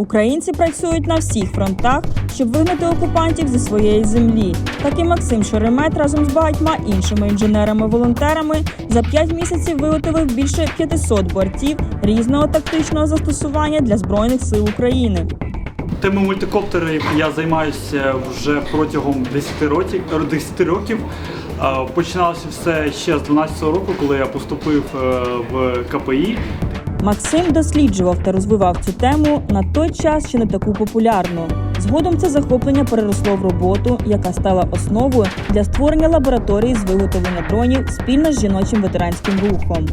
Українці працюють на всіх фронтах, щоб вигнати окупантів зі своєї землі. Так і Максим Шеремет разом з багатьма іншими інженерами-волонтерами за 5 місяців виготовив більше 500 бортів різного тактичного застосування для збройних сил України. Теми мультикоптерів я займаюся вже протягом 10 років. 10 років. Е, Починалося все ще з 12 року, коли я поступив е, в КПІ. Максим досліджував та розвивав цю тему на той час ще не таку популярну. Згодом це захоплення переросло в роботу, яка стала основою для створення лабораторії з виготовлення дронів спільно з жіночим ветеранським рухом.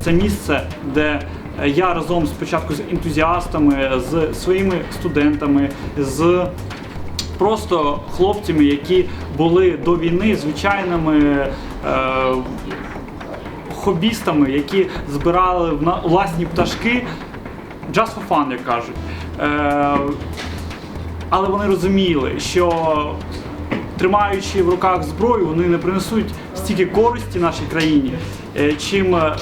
Це місце, де я разом спочатку з ентузіастами, з своїми студентами, з просто хлопцями, які були до війни звичайними е, хобістами, які збирали власні пташки just for fun, як кажуть. Е, але вони розуміли, що тримаючи в руках зброю, вони не принесуть стільки користі нашій країні, е, чим е,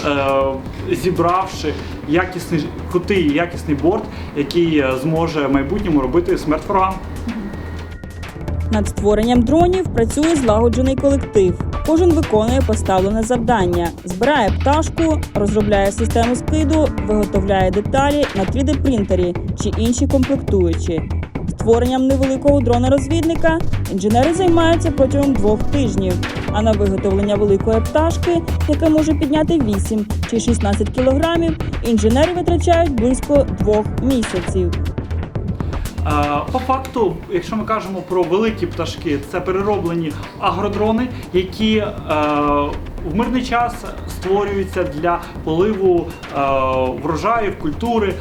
зібравши якісний крутий якісний борт, який зможе в майбутньому робити смерть ворогам. Над створенням дронів працює злагоджений колектив. Кожен виконує поставлене завдання, збирає пташку, розробляє систему скиду, виготовляє деталі на 3D-принтері чи інші комплектуючі. Створенням невеликого дрона-розвідника інженери займаються протягом двох тижнів. А на виготовлення великої пташки, яка може підняти 8 чи 16 кілограмів, інженери витрачають близько двох місяців. Е, По факту, якщо ми кажемо про великі пташки, це перероблені агродрони, які е, в мирний час створюються для поливу е, врожаїв, культури.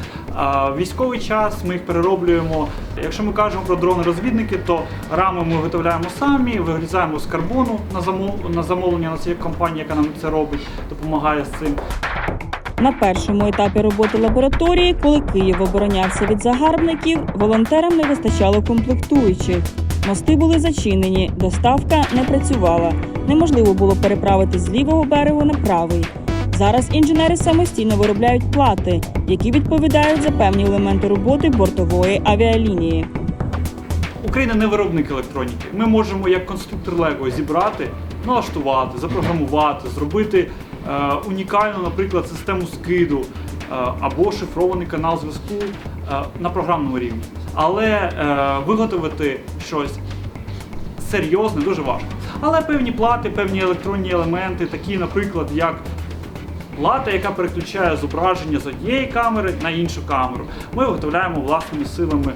Військовий час ми їх перероблюємо. Якщо ми кажемо про дрони-розвідники, то рами ми виготовляємо самі, вирізаємо з карбону на замов- на замовлення на цієї компанії, яка нам це робить, допомагає з цим. На першому етапі роботи лабораторії, коли Київ оборонявся від загарбників, волонтерам не вистачало комплектуючих. Мости були зачинені, доставка не працювала. Неможливо було переправити з лівого берегу на правий. Зараз інженери самостійно виробляють плати, які відповідають за певні елементи роботи бортової авіалінії. Україна не виробник електроніки. Ми можемо як конструктор Лего зібрати, налаштувати, запрограмувати, зробити унікальну, наприклад, систему скиду е, або шифрований канал зв'язку е, на програмному рівні. Але е, виготовити щось серйозне дуже важко. Але певні плати, певні електронні елементи, такі, наприклад, як плата, яка переключає зображення з однієї камери на іншу камеру, ми виготовляємо власними силами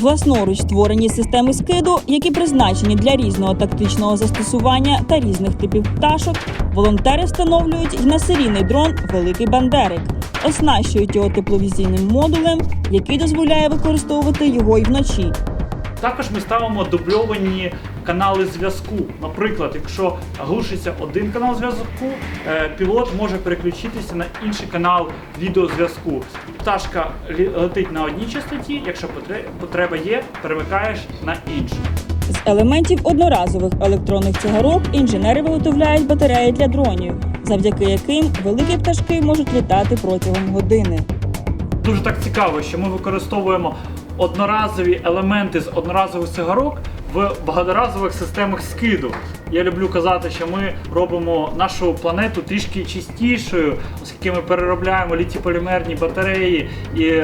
Власноруч створені системи скиду, які призначені для різного тактичного застосування та різних типів пташок, волонтери встановлюють на серійний дрон Великий Бандерик, оснащують його тепловізійним модулем, який дозволяє використовувати його і вночі. Також ми ставимо дубльовані канали зв'язку. Наприклад, якщо глушиться один канал зв'язку, е, пілот може переключитися на інший канал відеозв'язку. Пташка летить на одній частоті, якщо потре- потреба є, перемикаєш на іншу. З елементів одноразових електронних цигарок інженери виготовляють батареї для дронів, завдяки яким великі пташки можуть літати протягом години. Дуже так цікаво, що ми використовуємо одноразові елементи з одноразових цигарок в багаторазових системах скиду. Я люблю казати, що ми робимо нашу планету трішки чистішою, оскільки ми переробляємо літій-полімерні батареї і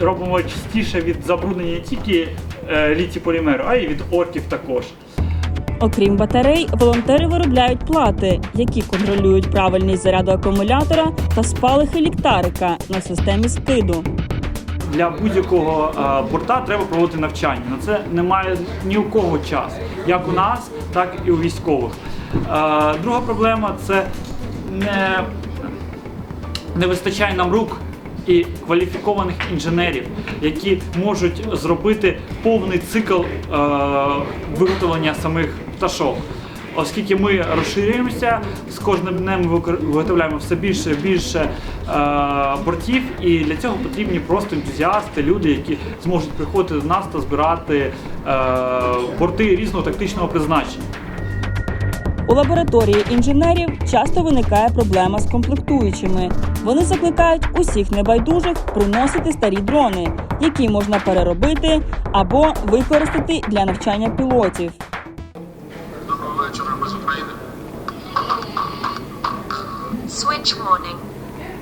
робимо чистіше від забруднення не тільки е, літій-полімеру, а й від орків також. Окрім батарей, волонтери виробляють плати, які контролюють правильність заряду акумулятора та спалахи ліхтарика на системі скиду. Для будь-якого е, борта треба проводити навчання. На це немає ні у кого часу, як у нас, так і у військових. Е, друга проблема це не, не вистачає нам рук. І кваліфікованих інженерів, які можуть зробити повний цикл е, виготовлення самих пташок. Оскільки ми розширюємося, з кожним днем ми виготовляємо все більше і більше е, бортів, і для цього потрібні просто ентузіасти, люди, які зможуть приходити до нас та збирати е, борти різного тактичного призначення. У лабораторії інженерів часто виникає проблема з комплектуючими. Вони закликають усіх небайдужих приносити старі дрони, які можна переробити або використати для навчання пілотів. one